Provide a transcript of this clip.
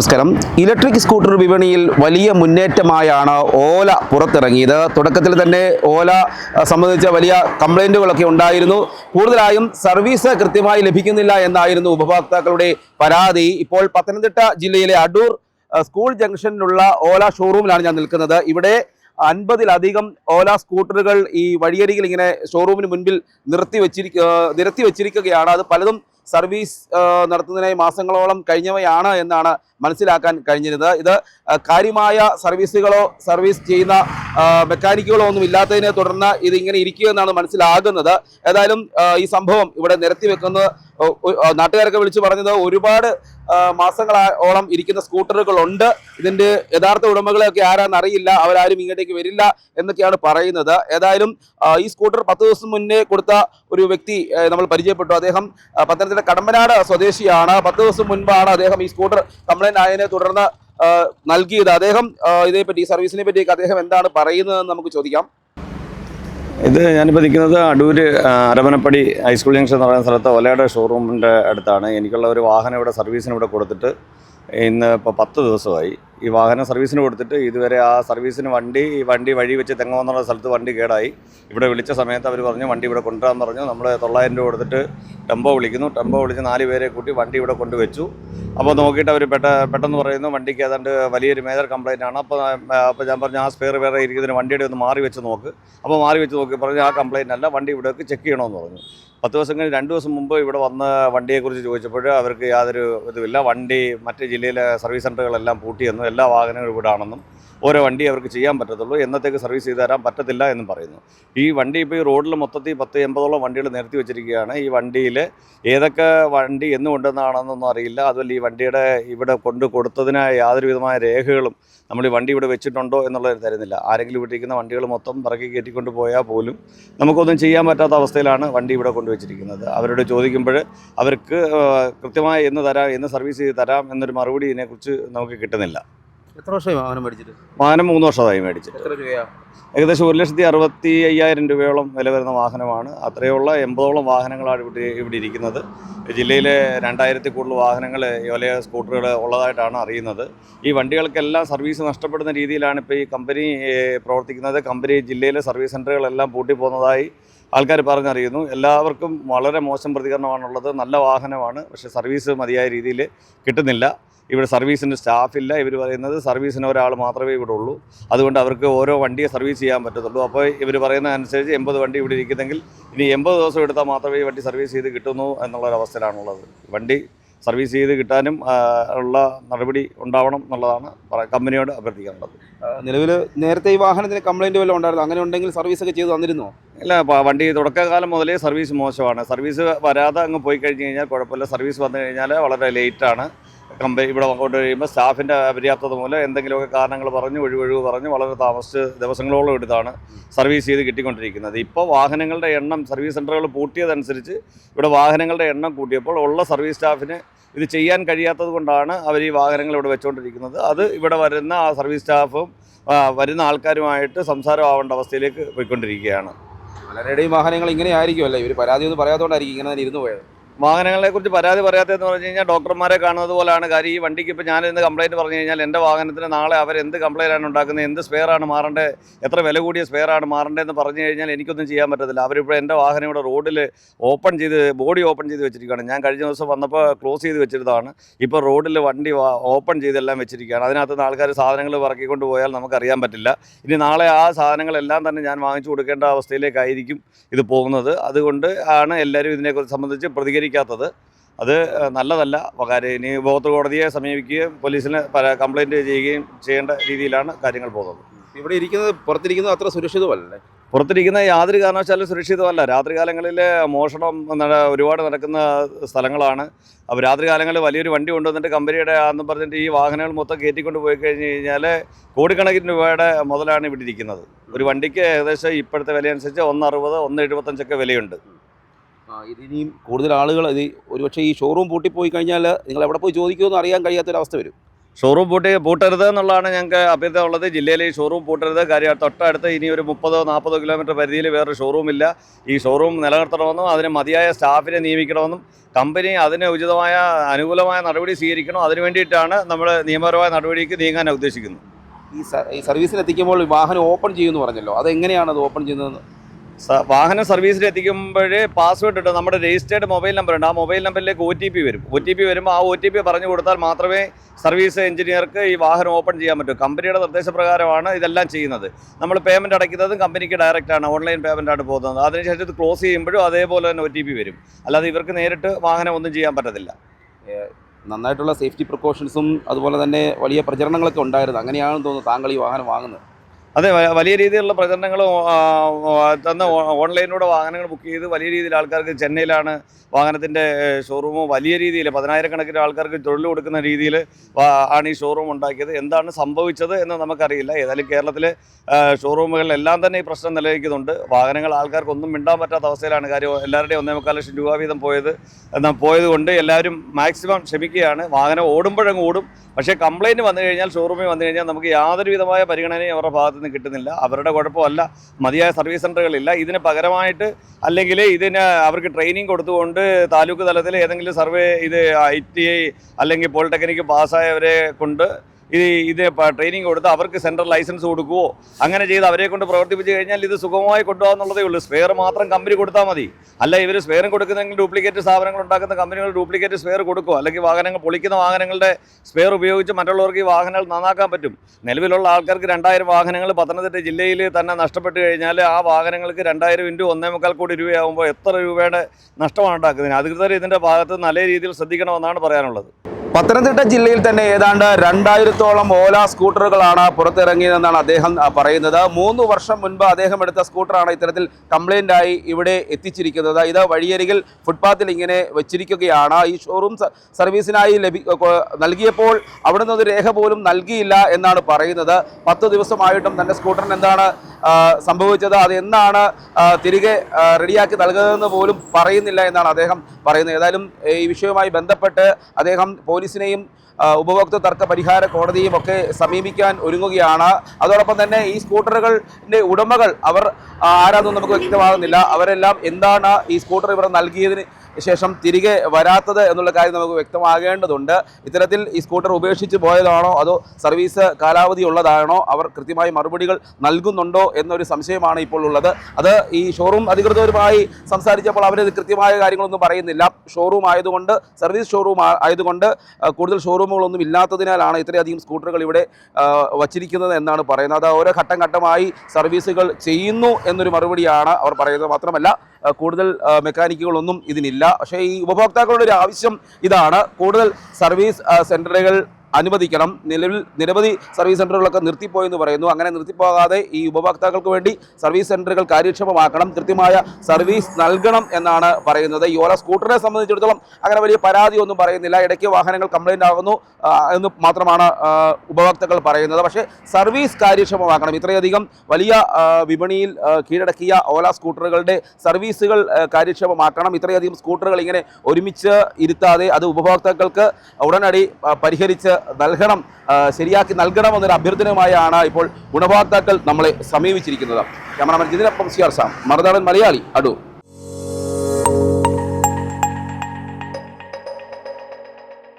നമസ്കാരം. Electric scooter വിപണിയിൽ വലിയ മുന്നേറ്റമായാണ് ഓല പുറത്തിറങ്ങിയത്. തുടക്കത്തിൽ തന്നെ ഓല സംബന്ധിച്ച വലിയ കംപ്ലൈന്റുകളൊക്കെ ഉണ്ടായിരുന്നു. കൂടുതലായും സർവീസ് കൃത്യമായി ലഭിക്കുന്നില്ല എന്നായിരുന്നു ഉപഭോക്താക്കളുടെ പരാതി. ഇപ്പോൾ പത്തനംതിട്ട ജില്ലയിലെ അടൂർ സ്കൂൾ ജംഗ്ഷനിലുള്ള ഓല ഷോറൂമിലാണ് ഞാൻ നിൽക്കുന്നത്. ഇവിടെ അൻപതിലധികം ഓല സ്കൂട്ടറുകൾ ഈ വഴിയരികിൽ ഇങ്ങനെ ഷോറൂമിന് മുൻപിൽ നിർത്തി വെച്ചിരിക്ക നിരത്തി വെച്ചിരിക്കുകയാണ് അത് പലതും സർവീസ് നടത്തുന്നതിനായി മാസങ്ങളോളം കഴിഞ്ഞവയാണ് എന്നാണ് മനസ്സിലാക്കാൻ കഴിഞ്ഞിരുന്നത്. ഇത് കാര്യമായ സർവീസുകളോ സർവീസ് ചെയ്യുന്ന മെക്കാനിക്കുകളോ ഒന്നും ഇല്ലാത്തതിനെ തുടർന്ന് ഇത് ഇങ്ങനെ ഇരിക്കുമെന്നാണ് മനസ്സിലാകുന്നത്. ഏതായാലും ഈ സംഭവം ഇവിടെ നിരത്തി നാട്ടുകാരൊക്കെ വിളിച്ചു പറഞ്ഞത് ഒരുപാട് മാസങ്ങളോളം ഇരിക്കുന്ന സ്കൂട്ടറുകളുണ്ട്. ഇതിന്റെ യഥാർത്ഥ ഉടമകളെയൊക്കെ ആരാന്ന് അറിയില്ല അവരാരും ഇങ്ങോട്ടേക്ക് വരില്ല എന്നൊക്കെയാണ് പറയുന്നത്. ഏതായാലും ഈ സ്കൂട്ടർ പത്ത് ദിവസം മുന്നേ കൊടുത്ത ഒരു വ്യക്തി നമ്മൾ പരിചയപ്പെട്ടു. അദ്ദേഹം പത്തനംതിട്ട കടമ്പനാട് സ്വദേശിയാണ്. പത്ത് ദിവസം മുൻപാണ് അദ്ദേഹം ഈ സ്കൂട്ടർ കംപ്ലൈന്റ് ആയതിനെ തുടർന്ന് നൽകിയത്. അദ്ദേഹം ഇതേപ്പറ്റി സർവീസിനെ പറ്റിയൊക്കെ അദ്ദേഹം എന്താണ് പറയുന്നതെന്ന് നമുക്ക് ചോദിക്കാം. ഇത് ഞാനിപ്പോൾ നിൽക്കുന്നത് അടൂര് ആ, അരമനപ്പടി ഹൈസ്കൂൾ ജംഗ്ഷൻ എന്ന് പറയുന്ന സ്ഥലത്ത് ഒലയുടെ ഷോറൂമിന്റെ അടുത്താണ്. എനിക്കുള്ള ഒരു വാഹനം ഇവിടെ സർവീസിന് ഇവിടെ കൊടുത്തിട്ട് ഇന്ന് ഇപ്പോൾ പത്ത് ദിവസമായി. ഈ വാഹനം സർവീസിന് കൊടുത്തിട്ട് ഇതുവരെ ആ സർവീസിന് വണ്ടി ഈ വണ്ടി വഴി വെച്ച് തെങ്ങോന്നുള്ള സ്ഥലത്ത് വണ്ടി കേടായി. ഇവിടെ വിളിച്ച സമയത്ത് അവർ പറഞ്ഞു വണ്ടി ഇവിടെ കൊണ്ടുവരാൻ പറഞ്ഞു. നമ്മൾ തൊള്ളായിരം രൂപ കൊടുത്തിട്ട് ടെമ്പോ വിളിക്കുന്നു. ടെമ്പോ വിളിച്ച് നാല് പേരെ കൂട്ടി വണ്ടി ഇവിടെ കൊണ്ടുവച്ചു. അപ്പോൾ നോക്കിയിട്ട് അവർ പെട്ട പെട്ടെന്ന് പറയുന്നു വണ്ടിക്ക് ഏതാണ്ട് വലിയൊരു മേജർ കംപ്ലൈന്റ് ആണ്. അപ്പോൾ അപ്പോൾ ഞാൻ പറഞ്ഞു ആ സ്പെയർ വേറെ ഇരിക്കുന്നതിന് വണ്ടിയുടെ ഒന്ന് മാറി വെച്ച് നോക്ക്. അപ്പോൾ മാറി വെച്ച് നോക്കി പറഞ്ഞു ആ കംപ്ലൈന്റ് അല്ല വണ്ടി ഇവിടേക്ക് ചെക്ക് ചെയ്യണമെന്ന് പറഞ്ഞു. പത്ത് ദിവസം കഴിഞ്ഞ് രണ്ട് ദിവസം മുമ്പ് ഇവിടെ വന്ന വണ്ടിയെക്കുറിച്ച് ചോദിച്ചപ്പോൾ അവർക്ക് യാതൊരു ഇതുമില്ല. വണ്ടി മറ്റ് ജില്ലയിലെ സർവീസ് സെന്ററുകളെല്ലാം പൂട്ടിയെന്നും എല്ലാ വാഹനങ്ങളും ഇവിടെ ആണെന്നും ഓരോ വണ്ടി അവർക്ക് ചെയ്യാൻ പറ്റത്തുള്ളൂ എന്നത്തേക്ക് സർവീസ് ചെയ്ത് തരാൻ പറ്റത്തില്ല എന്നും പറയുന്നു. ഈ വണ്ടി ഇപ്പോൾ ഈ റോഡിൽ മൊത്തത്തിൽ പത്ത് എൺപതോളം വണ്ടികൾ നിർത്തി വെച്ചിരിക്കുകയാണ്. ഈ വണ്ടിയിൽ ഏതൊക്കെ വണ്ടി എന്ന് കൊണ്ടുവന്നാണെന്നൊന്നും അറിയില്ല. അതുപോലെ ഈ വണ്ടിയുടെ ഇവിടെ കൊണ്ട് കൊടുത്തതിനായ യാതൊരു വിധമായ രേഖകളും നമ്മൾ ഈ വണ്ടി ഇവിടെ വെച്ചിട്ടുണ്ടോ എന്നുള്ളത് തരുന്നില്ല. ആരെങ്കിലും ഇവിടെ ഇരിക്കുന്ന വണ്ടികൾ മൊത്തം പിറക്കി കയറ്റിക്കൊണ്ട് പോയാൽ പോലും നമുക്കൊന്നും ചെയ്യാൻ പറ്റാത്ത അവസ്ഥയിലാണ് വണ്ടി ഇവിടെ കൊണ്ടുവച്ചിരിക്കുന്നത് അവരോട് ചോദിക്കുമ്പോൾ അവർക്ക് കൃത്യമായി എന്ന് തരാം എന്ന് സർവീസ് ചെയ്ത് തരാം എന്നൊരു മറുപടി ഇതിനെക്കുറിച്ച് നമുക്ക് കിട്ടുന്നില്ല. എത്ര വർഷമായി വാഹനം മേടിച്ചിട്ട്? വാഹനം മൂന്ന് വർഷമായി മേടിച്ചിട്ട്. എത്ര രൂപയാ? ഏകദേശം ഒരു ലക്ഷത്തി അറുപത്തി അയ്യായിരം രൂപയോളം വില വരുന്ന വാഹനമാണ്. അത്രയുള്ള എൺപതോളം വാഹനങ്ങളാണ് ഇവിടെ ഇവിടെ ഇരിക്കുന്നത്. ജില്ലയിലെ രണ്ടായിരത്തി കൂടുതൽ വാഹനങ്ങൾ വലിയ സ്കൂട്ടറുകൾ ഉള്ളതായിട്ടാണ് അറിയുന്നത്. ഈ വണ്ടികൾക്കെല്ലാം സർവീസ് നഷ്ടപ്പെടുന്ന രീതിയിലാണ് ഇപ്പോൾ ഈ കമ്പനി പ്രവർത്തിക്കുന്നത്. കമ്പനി ജില്ലയിലെ സർവീസ് സെന്ററുകളെല്ലാം പൂട്ടിപ്പോകുന്നതായി ആൾക്കാർ പറഞ്ഞറിയുന്നു. എല്ലാവർക്കും വളരെ മോശം പ്രതികരണമാണുള്ളത്. നല്ല വാഹനമാണ്. പക്ഷേ സർവീസ് മതിയായ രീതിയിൽ കിട്ടുന്നില്ല. ഇവിടെ സർവീസിന് സ്റ്റാഫില്ല ഇവർ പറയുന്നത് സർവീസിന് ഒരാൾ മാത്രമേ ഇവിടെ ഉള്ളൂ. അതുകൊണ്ട് അവർക്ക് ഓരോ വണ്ടിയെ സർവീസ് ചെയ്യാൻ പറ്റത്തുള്ളൂ. അപ്പോൾ ഇവർ പറയുന്ന അനുസരിച്ച് എൺപത് വണ്ടി ഇവിടെ ഇരിക്കുന്നെങ്കിൽ ഇനി എൺപത് ദിവസം എടുത്താൽ മാത്രമേ ഈ വണ്ടി സർവീസ് ചെയ്ത് കിട്ടുന്നു എന്നുള്ളൊരവസ്ഥയിലാണുള്ളത്. വണ്ടി സർവീസ് ചെയ്ത് കിട്ടാനും ഉള്ള നടപടി ഉണ്ടാവണം എന്നുള്ളതാണ് കമ്പനിയോട് അഭ്യർത്ഥിക്കാനുള്ളത്. നിലവിൽ നേരത്തെ ഈ വാഹനത്തിന് കംപ്ലൈന്റ് വല്ലതും ഉണ്ടായിരുന്നു? അങ്ങനെ ഉണ്ടെങ്കിൽ സർവീസ് ഒക്കെ ചെയ്ത് തന്നിരുന്നോ? ഇല്ല വണ്ടി തുടക്കകാലം മുതലേ സർവീസ് മോശമാണ്. സർവീസ് വരാതെ അങ്ങ് പോയി കഴിഞ്ഞ് കഴിഞ്ഞാൽ കുഴപ്പമില്ല. സർവീസ് വന്നു കഴിഞ്ഞാൽ വളരെ ലേറ്റാണ് കമ്പനി ഇവിടെ കൊണ്ട് കഴിയുമ്പോൾ സ്റ്റാഫിന്റെ അപര്യാപ്തത മൂലം എന്തെങ്കിലുമൊക്കെ കാരണങ്ങൾ പറഞ്ഞ് ഒഴിവൊഴിവ് പറഞ്ഞ് വളരെ താമസിച്ച് ദിവസങ്ങളോളം എടുത്താണ് സർവീസ് ചെയ്ത് കിട്ടിക്കൊണ്ടിരിക്കുന്നത്. ഇപ്പോൾ വാഹനങ്ങളുടെ എണ്ണം സർവീസ് സെന്ററുകൾ പൂട്ടിയതനുസരിച്ച് ഇവിടെ വാഹനങ്ങളുടെ എണ്ണം കൂട്ടിയപ്പോൾ ഉള്ള സർവീസ് സ്റ്റാഫിന് ഇത് ചെയ്യാൻ കഴിയാത്തത് കൊണ്ടാണ് അവർ ഈ വാഹനങ്ങൾ ഇവിടെ വെച്ചുകൊണ്ടിരിക്കുന്നത്. അത് ഇവിടെ വരുന്ന ആ സർവീസ് സ്റ്റാഫും വരുന്ന ആൾക്കാരുമായിട്ട് സംസാരമാവേണ്ട അവസ്ഥയിലേക്ക് പോയിക്കൊണ്ടിരിക്കുകയാണ്. പലരുടെയും വാഹനങ്ങൾ ഇങ്ങനെ ആയിരിക്കുമല്ലേ? ഇവർ പരാതി ഒന്നും പറയാത്തതുകൊണ്ടായിരിക്കും ഇങ്ങനെ ഇരുന്ന് പോയത്. വാഹനങ്ങളെ കുറിച്ച് പരാതി പറയാത്തതെന്ന് പറഞ്ഞു കഴിഞ്ഞാൽ ഡോക്ടർമാരെ കാണുന്നത് പോലെയാണ് കാര്യം ഈ വണ്ടിക്ക് ഇപ്പോൾ ഞാൻ ഇന്ന് കംപ്ലൈന്റ് പറഞ്ഞു കഴിഞ്ഞാൽ എന്റെ വാഹനത്തിന് നാളെ അവർ എന്ത് ആണ് ഉണ്ടാക്കുന്നത് എന്ത് സ്പെയർ ആണ് മാറേണ്ടത് എത്ര വില കൂടിയ സ്പെയർ ആണ് മാറേണ്ടതെന്ന് പറഞ്ഞു കഴിഞ്ഞാൽ എനിക്കൊന്നും ചെയ്യാൻ പറ്റത്തില്ല. അവരിപ്പോൾ എന്റെ വാഹനം ഇവിടെ റോഡിൽ ഓപ്പൺ ചെയ്ത് ബോഡി ഓപ്പൺ ചെയ്ത് വെച്ചിരിക്കുകയാണ്. ഞാൻ കഴിഞ്ഞ ദിവസം വന്നപ്പോൾ ക്ലോസ് ചെയ്ത് വെച്ചിരുന്നതാണ്. ഇപ്പോൾ റോഡിൽ വണ്ടി ഓപ്പൺ ചെയ്തെല്ലാം വെച്ചിരിക്കുകയാണ്. അതിനകത്ത് ആൾക്കാർ സാധനങ്ങൾ പറക്കിക്കൊണ്ട് പോയാൽ നമുക്കറിയാൻ പറ്റില്ല. ഇനി നാളെ ആ സാധനങ്ങളെല്ലാം തന്നെ ഞാൻ വാങ്ങിച്ചു കൊടുക്കേണ്ട അവസ്ഥയിലേക്കായിരിക്കും ഇത് പോകുന്നത്. അതുകൊണ്ട് ആണ് എല്ലാവരും ഇതിനെക്കുറിച്ച് സംബന്ധിച്ച് പ്രതികരിക്കാത്തത് അത് നല്ലതല്ല. കാര്യം ഇനി ഉപഭോക്തൃ കോടതിയെ സമീപിക്കുകയും പോലീസിന് പല കംപ്ലൈന്റ് ചെയ്യുകയും ചെയ്യേണ്ട രീതിയിലാണ് കാര്യങ്ങൾ പോകുന്നത്. ഇവിടെ ഇരിക്കുന്നത് പുറത്തിരിക്കുന്നത് അത്ര സുരക്ഷിതമല്ലേ. പുറത്തിരിക്കുന്ന യാതൊരു കാരണവശാലും സുരക്ഷിതമല്ല. രാത്രികാലങ്ങളിൽ മോഷണം ഒരുപാട് നടക്കുന്ന സ്ഥലങ്ങളാണ്. അപ്പോൾ രാത്രികാലങ്ങളിൽ വലിയൊരു വണ്ടി കൊണ്ടുവന്നിട്ട് കമ്പനിയുടെ ആണെന്ന് പറഞ്ഞിട്ട് ഈ വാഹനങ്ങൾ മൊത്തം കയറ്റിക്കൊണ്ട് പോയി കഴിഞ്ഞ് കഴിഞ്ഞാൽ കോടിക്കണക്കിന് രൂപയുടെ മുതലാണ് ഇവിടെ ഇരിക്കുന്നത്. ഒരു വണ്ടിക്ക് ഏകദേശം ഇപ്പോഴത്തെ വില അനുസരിച്ച് ഒന്ന് അറുപത് ഒന്ന് എഴുപത്തഞ്ചൊക്കെ വിലയുണ്ട്. ആ, ഇത് ഇനിയും കൂടുതൽ ആളുകൾ ഇത് ഒരുപക്ഷെ ഈ ഷോറൂം പൂട്ടിപ്പോയി കഴിഞ്ഞാൽ നിങ്ങൾ എവിടെ പോയി ചോദിക്കുമെന്ന് അറിയാൻ കഴിയാത്തൊരവസ്ഥ വരും. ഷോറൂം പൂട്ടി പൂട്ടരുത് എന്നുള്ളതാണ് ഞങ്ങൾക്ക് അഭ്യർത്ഥന ഉള്ളത്. ജില്ലയിൽ ഈ ഷോറൂം പൂട്ടരുത്. കാര്യം തൊട്ടടുത്ത് ഇനി ഒരു മുപ്പതോ നാൽപ്പതോ കിലോമീറ്റർ പരിധിയിൽ വേറൊരു ഷോറൂം ഇല്ല. ഈ ഷോറൂം നിലനിർത്തണമെന്നും അതിന് മതിയായ സ്റ്റാഫിനെ നിയമിക്കണമെന്നും കമ്പനി അതിന് ഉചിതമായ അനുകൂലമായ നടപടി സ്വീകരിക്കണം. അതിനു വേണ്ടിയിട്ടാണ് നമ്മൾ നിയമപരമായ നടപടിക്ക് നീങ്ങാൻ ഉദ്ദേശിക്കുന്നത്. ഈ സർവീസിലെത്തിക്കുമ്പോൾ വാഹനം ഓപ്പൺ ചെയ്യുമെന്ന് പറഞ്ഞല്ലോ. അതെങ്ങനെയാണ് അത് ഓപ്പൺ ചെയ്യുന്നത് വാഹനം സർവീസിൽ എത്തിക്കുമ്പോഴേ പാസ്വേഡ് ഇട്ട്. നമ്മുടെ രജിസ്റ്റേർഡ് മൊബൈൽ നമ്പർ ഉണ്ട്. ആ മൊബൈൽ നമ്പറിലേക്ക് ഒ ടി പി വരും. ഒ ടി പി വരുമ്പോൾ ആ ഒ ടി പി പറഞ്ഞു കൊടുത്താൽ മാത്രമേ സർവീസ് എഞ്ചിനീയർക്ക് ഈ വാഹനം ഓപ്പൺ ചെയ്യാൻ പറ്റൂ. കമ്പനിയുടെ നിർദ്ദേശപ്രകാരമാണ് ഇതെല്ലാം ചെയ്യുന്നത്. നമ്മൾ പേയ്മെന്റ് അടയ്ക്കുന്നതും കമ്പനിക്ക് ഡയറക്റ്റാണ് ഓൺലൈൻ പേയ്മെന്റ് ആണ് പോകുന്നത്. അതിനുശേഷം ഇത് ക്ലോസ് ചെയ്യുമ്പോഴും അതേപോലെ തന്നെ ഒ ടി പി വരും. അല്ലാതെ ഇവർക്ക് നേരിട്ട് വാഹനം ഒന്നും ചെയ്യാൻ പറ്റത്തില്ല. നന്നായിട്ടുള്ള സേഫ്റ്റി പ്രിക്കോഷൻസും അതുപോലെ തന്നെ വലിയ പ്രചരണങ്ങളൊക്കെ ഉണ്ടായിരുന്നു. അങ്ങനെയാണെന്ന് തോന്നുന്നു താങ്കൾ ഈ വാഹനം വാങ്ങുന്നത്. അതെ വലിയ രീതിയിലുള്ള പ്രചരണങ്ങൾ തന്ന ഓൺലൈനിലൂടെ വാഹനങ്ങൾ ബുക്ക് ചെയ്ത് വലിയ രീതിയിൽ ആൾക്കാർക്ക് ചെന്നൈയിലാണ് വാഹനത്തിന്റെ ഷോറൂമോ വലിയ രീതിയിൽ പതിനായിരക്കണക്കിന് ആൾക്കാർക്ക് തൊഴിൽ കൊടുക്കുന്ന രീതിയിൽ ആണ് ഈ ഷോറൂം ഉണ്ടാക്കിയത്. എന്താണ് സംഭവിച്ചത് എന്ന് നമുക്കറിയില്ല. ഏതായാലും കേരളത്തിലെ ഷോറൂമുകളിലെല്ലാം തന്നെ ഈ പ്രശ്നം നിലനിൽക്കുന്നുണ്ട്. വാഹനങ്ങൾ ആൾക്കാർക്കൊന്നും മിണ്ടാൻ പറ്റാത്ത അവസ്ഥയിലാണ് കാര്യം. എല്ലാവരുടെയും ഒന്നേ മുക്കാൽ ലക്ഷം രൂപ വീതം പോയത് പോയത് കൊണ്ട് എല്ലാവരും മാക്സിമം ക്ഷമിക്കുകയാണ്. വാഹനം ഓടുമ്പോഴങ്ങ് ഓടും. പക്ഷേ കംപ്ലയിന്റ് വന്നു കഴിഞ്ഞാൽ ഷോറൂമിൽ വന്നു കഴിഞ്ഞാൽ നമുക്ക് യാതൊരു വിധമായ പരിഗണനയും അവരുടെ ഭാഗത്ത് നിന്ന് കിട്ടുന്നില്ല. അവരുടെ കുഴപ്പമല്ല. മതിയായ സർവീസ് സെന്ററുകളില്ല ഇതിന് പകരമായിട്ട് അല്ലെങ്കിൽ ഇതിന് അവർക്ക് ട്രെയിനിങ് കൊടുത്തുകൊണ്ട് താലൂക്ക് തലത്തിൽ ഏതെങ്കിലും സർവേ ഇത് ഐ ടി ഐ അല്ലെങ്കിൽ പോളിടെക്നിക്ക് പാസ്സായവരെ കൊണ്ട് ഇത് ഇത് ട്രെയിനിങ് കൊടുത്ത് അവർക്ക് സെൻട്രൽ ലൈസൻസ് കൊടുക്കുവോ? അങ്ങനെ ചെയ്ത് അവരെ കൊണ്ട് പ്രവർത്തിപ്പിച്ച് കഴിഞ്ഞാൽ ഇത് സുഗമമായി കൊണ്ടുപോകാന്നുള്ളതേ ഉള്ളൂ. സ്പെയർ മാത്രം കമ്പനി കൊടുത്താൽ മതി. അല്ല ഇവർ സ്പെയറും കൊടുക്കുന്നെങ്കിൽ ഡ്യൂപ്ലിക്കേറ്റ് സ്ഥാപനങ്ങൾ ഉണ്ടാക്കുന്ന കമ്പനികൾ ഡ്യൂപ്ലിക്കേറ്റ് സ്പെയർ കൊടുക്കുമോ അല്ലെങ്കിൽ വാഹനങ്ങൾ പൊളിക്കുന്ന വാഹനങ്ങളുടെ സ്പെയർ ഉപയോഗിച്ച് മറ്റുള്ളവർക്ക് ഈ വാഹനങ്ങൾ നന്നാക്കാൻ പറ്റും. നിലവിലുള്ള ആൾക്കാർക്ക് രണ്ടായിരം വാഹനങ്ങൾ പത്തനംതിട്ട ജില്ലയിൽ തന്നെ നഷ്ടപ്പെട്ട് കഴിഞ്ഞാൽ ആ വാഹനങ്ങൾക്ക് രണ്ടായിരം ഇന്റു ഒന്നേ മുക്കാൽ കോടി രൂപയാകുമ്പോൾ എത്ര രൂപയുടെ നഷ്ടമാണ് ഉണ്ടാക്കുന്നത്? അധികൃതർ ഇതിന്റെ ഭാഗത്ത് നല്ല രീതിയിൽ ശ്രദ്ധിക്കണമെന്നാണ് പറയാനുള്ളത്. പത്തനംതിട്ട ജില്ലയിൽ തന്നെ ഏതാണ്ട് രണ്ടായിരത്തോളം ഓല സ്കൂട്ടറുകളാണ് പുറത്തിറങ്ങിയതെന്നാണ് അദ്ദേഹം പറയുന്നത്. മൂന്ന് വർഷം മുൻപ് അദ്ദേഹം എടുത്ത സ്കൂട്ടറാണ് ഇത്തരത്തിൽ കംപ്ലയിന്റായി ഇവിടെ എത്തിച്ചിരിക്കുന്നത്. ഇത് വഴിയരികിൽ ഫുട്പാത്തിൽ ഇങ്ങനെ വെച്ചിരിക്കുകയാണ്. ഈ ഷോറൂം സർവീസിനായി ലഭി നൽകിയപ്പോൾ അവിടെ നിന്ന് രേഖ പോലും നൽകിയില്ല എന്നാണ് പറയുന്നത്. പത്ത് ദിവസമായിട്ടും തന്റെ സ്കൂട്ടറിന് എന്താണ് സംഭവിച്ചത്? അത് എന്നാണ് തിരികെ റെഡിയാക്കി നൽകുന്നതെന്ന് പോലും പറയുന്നില്ല എന്നാണ് അദ്ദേഹം പറയുന്നത്. ഏതായാലും ഈ വിഷയവുമായി ബന്ധപ്പെട്ട് അദ്ദേഹം പോലീസിനെയും ഉപഭോക്തൃ തർക്ക പരിഹാര കോടതിയും ഒക്കെ സമീപിക്കാൻ ഒരുങ്ങുകയാണ്. അതോടൊപ്പം തന്നെ ഈ സ്കൂട്ടറുകളുടെ ഉടമകൾ അവർ ആ, ആരാണെന്ന് നമുക്ക് വ്യക്തമാകുന്നില്ല. അവരെല്ലാം എന്താണ് ഈ സ്കൂട്ടർ ഇവർ നൽകിയതിന് ശേഷം തിരികെ വരാത്തത് എന്നുള്ള കാര്യം നമുക്ക് വ്യക്തമാകേണ്ടതുണ്ട്. ഇത്തരത്തിൽ ഈ സ്കൂട്ടർ ഉപേക്ഷിച്ച് പോയതാണോ? അതോ സർവീസ് കാലാവധി ഉള്ളതാണോ? അവർ കൃത്യമായി മറുപടികൾ നൽകുന്നുണ്ടോ എന്നൊരു സംശയമാണ് ഇപ്പോൾ ഉള്ളത്. അത് ഈ ഷോറൂം അധികൃതരുമായി സംസാരിച്ചപ്പോൾ അവർ കൃത്യമായ കാര്യങ്ങളൊന്നും പറയുന്നില്ല. ഷോറൂം ആയതുകൊണ്ട് സർവീസ് ഷോറൂം ആയതുകൊണ്ട് കൂടുതൽ ഷോറൂമുകളൊന്നും ഇല്ലാത്തതിനാലാണ് ഇത്രയധികം സ്കൂട്ടറുകൾ ഇവിടെ വച്ചിരിക്കുന്നത് എന്നാണ് പറയുന്നത്. അത് ഓരോ ഘട്ടം ഘട്ടമായി സർവീസുകൾ ചെയ്യുന്നു എന്നൊരു മറുപടിയാണ് അവർ പറയുന്നത്. മാത്രമല്ല കൂടുതൽ മെക്കാനിക്കുകളൊന്നും ഇതിനില്ല. പക്ഷേ ഈ ഉപഭോക്താക്കളുടെ ഒരു ആവശ്യം ഇതാണ്. കൂടുതൽ സർവീസ് സെന്ററുകൾ അനുവദിക്കണം. നിലവിൽ നിരവധി സർവീസ് സെന്ററുകളൊക്കെ നിർത്തിപ്പോയെന്ന് പറയുന്നു. അങ്ങനെ നിർത്തിപ്പോകാതെ ഈ ഉപഭോക്താക്കൾക്ക് വേണ്ടി സർവീസ് സെന്ററുകൾ കാര്യക്ഷമമാക്കണം. കൃത്യമായ സർവീസ് നൽകണം എന്നാണ് പറയുന്നത്. ഈ ഓല സ്കൂട്ടറിനെ സംബന്ധിച്ചിടത്തോളം അങ്ങനെ വലിയ പരാതിയൊന്നും പറയുന്നില്ല. ഇടയ്ക്ക് വാഹനങ്ങൾ കംപ്ലൈന്റ് ആകുന്നു എന്ന് മാത്രമാണ് ഉപഭോക്താക്കൾ പറയുന്നത്. പക്ഷേ സർവീസ് കാര്യക്ഷമമാക്കണം. ഇത്രയധികം വലിയ വിപണിയിൽ കീഴടക്കിയ ഓല സ്കൂട്ടറുകളുടെ സർവീസുകൾ കാര്യക്ഷമമാക്കണം. ഇത്രയധികം സ്കൂട്ടറുകൾ ഇങ്ങനെ ഒരുമിച്ച് ഇരുത്താതെ അത് ഉപഭോക്താക്കൾക്ക് ഉടനടി പരിഹരിച്ച് നൽകണം ശരിയാക്കി നൽകണം എന്നൊരു അഭ്യർത്ഥനയുമായാണ് ഇപ്പോൾ ഗുണഭോക്താക്കൾ നമ്മളെ സമീപിച്ചിരിക്കുന്നത്. ക്യാമറാമാൻ ജിതിനൊപ്പം സിയാർ സാം. മറുനാടൻ മലയാളി അടൂർ.